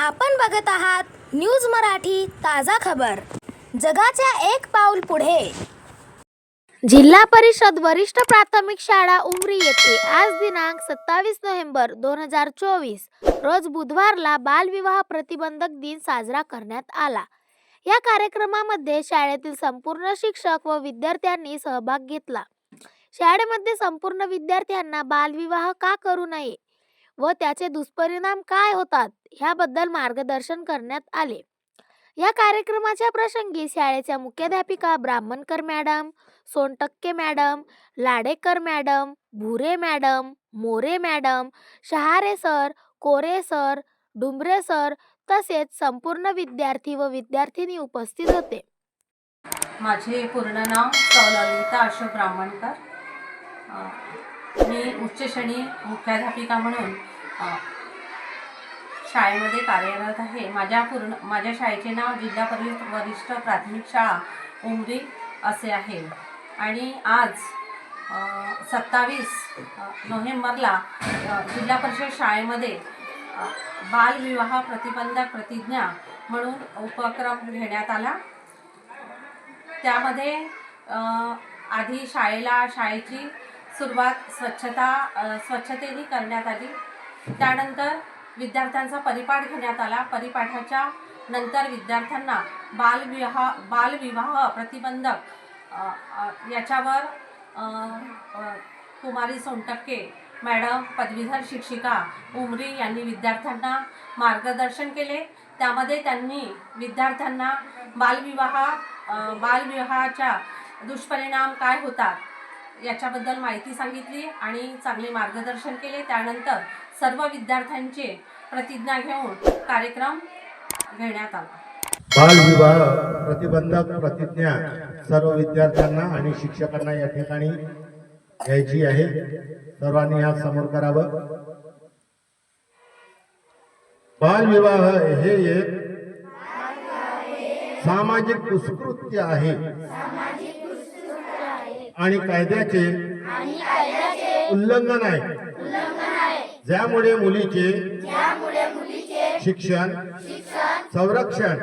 आपण बघत आहात न्यूज मराठी ताजा खबर. जगाच्या एक पाऊल पुढे. जिल्हा परिषद वरिष्ठ प्राथमिक शाळा उमरी येथे आज दिनांक सत्तावीस नोव्हेंबर दोन हजार चोवीस रोज बुधवारला बालविवाह प्रतिबंधक दिन साजरा करण्यात आला. या कार्यक्रमामध्ये शाळेतील संपूर्ण शिक्षक व विद्यार्थ्यांनी सहभाग घेतला. शाळेमध्ये संपूर्ण विद्यार्थ्यांना बालविवाह का करू नये? व त्याचे दुष्परिणाम काय होतात ह्याबद्दल मार्गदर्शन करण्यात आले. या कार्यक्रमाच्या प्रसंगी शाळेच्या मुख्याध्यापिका Brahmankar madam Sontakke madam Ladekar madam Bhure madam More madam Shahare sir Kore sir Dumbare sir तसेच संपूर्ण विद्यार्थी व विद्यार्थिनी उपस्थित होते. माझे पूर्ण नाव सौललिता अशोक ब्राह्मणकर. मी उच्च श्रेणी मुख्याध्यापिका म्हणून शाळेमध्ये कार्यरत आहे. माझ्या पूर्ण माझ्या शाळेचे नाव जिल्हा परिषद वरिष्ठ प्राथमिक शाळा उमरी असे आहे. आणि आज सत्तावीस नोव्हेंबरला जिल्हा परिषद शाळेमध्ये बालविवाह प्रतिबंधक प्रतिज्ञा म्हणून उपक्रम घेण्यात आला. त्यामध्ये आधी शाळेला शाळेची सुरुवात स्वच्छता स्वच्छतेने करण्यात आली. त्यानंतर विद्यार्थ्यांचा परिपाठ घेण्यात आला. परिपाठाच्या नंतर विद्यार्थ्यांना बालविवाह बालविवाह प्रतिबंधक याच्यावर कुमारी सोनटक्के मॅडम पदवीधर शिक्षिका उमरी यांनी विद्यार्थ्यांना मार्गदर्शन केले. त्यामध्ये त्यांनी विद्यार्थ्यांना बालविवाह बालविवाहाच्या दुष्परिणाम काय होतात याच्याबद्दल माहिती सांगितली आणि चांगले मार्गदर्शन केले. त्यानंतर सर्व विद्यार्थ्यांचे प्रतिज्ञा घेऊन कार्यक्रम घेण्यात आला. बालविवाह प्रतिबंधक प्रतिज्ञा सर्व विद्यार्थ्यांना आणि शिक्षकांना या ठिकाणी घ्यायची आहे. सर्वांनी हा समोर करावं. बालविवाह हे एक सामाजिक दुष्कृत्य आहे. आणि कायद्याचे उल्लंघन आहे. ज्यामुळे मुलीचे शिक्षण संरक्षण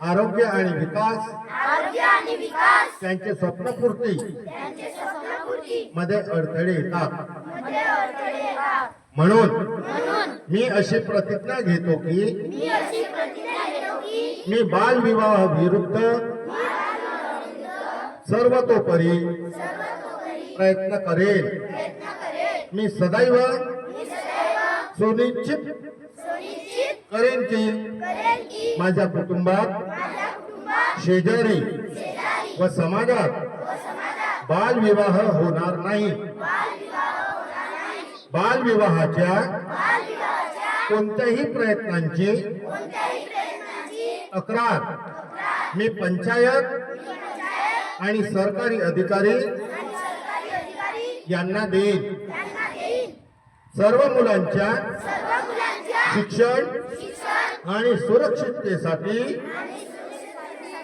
आरोग्य आणि विकास त्यांचे स्वप्नपूर्ती मध्ये अडथळे येतात. म्हणून मी अशी प्रतिज्ञा घेतो की मी बालविवाह विरुद्ध सर्वतोपरी प्रयत्न करेन. मी सदैव सुनिश्चित करेन की माझ्या कुटुंबात शेजारी व समाजात बालविवाह होणार नाही. बालविवाहाच्या कोणत्याही प्रयत्नांची तक्रार. मी पंचायत आणि सरकारी अधिकारी यांना देईन. सर्व मुलांच्या शिक्षण आणि सुरक्षिततेसाठी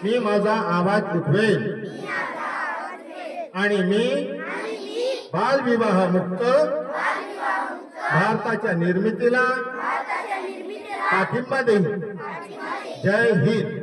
मी माझा आवाज उठवेल आणि मी बालविवाह मुक्त भारताच्या निर्मितीला पाठिंबा देईन. जय हिंद.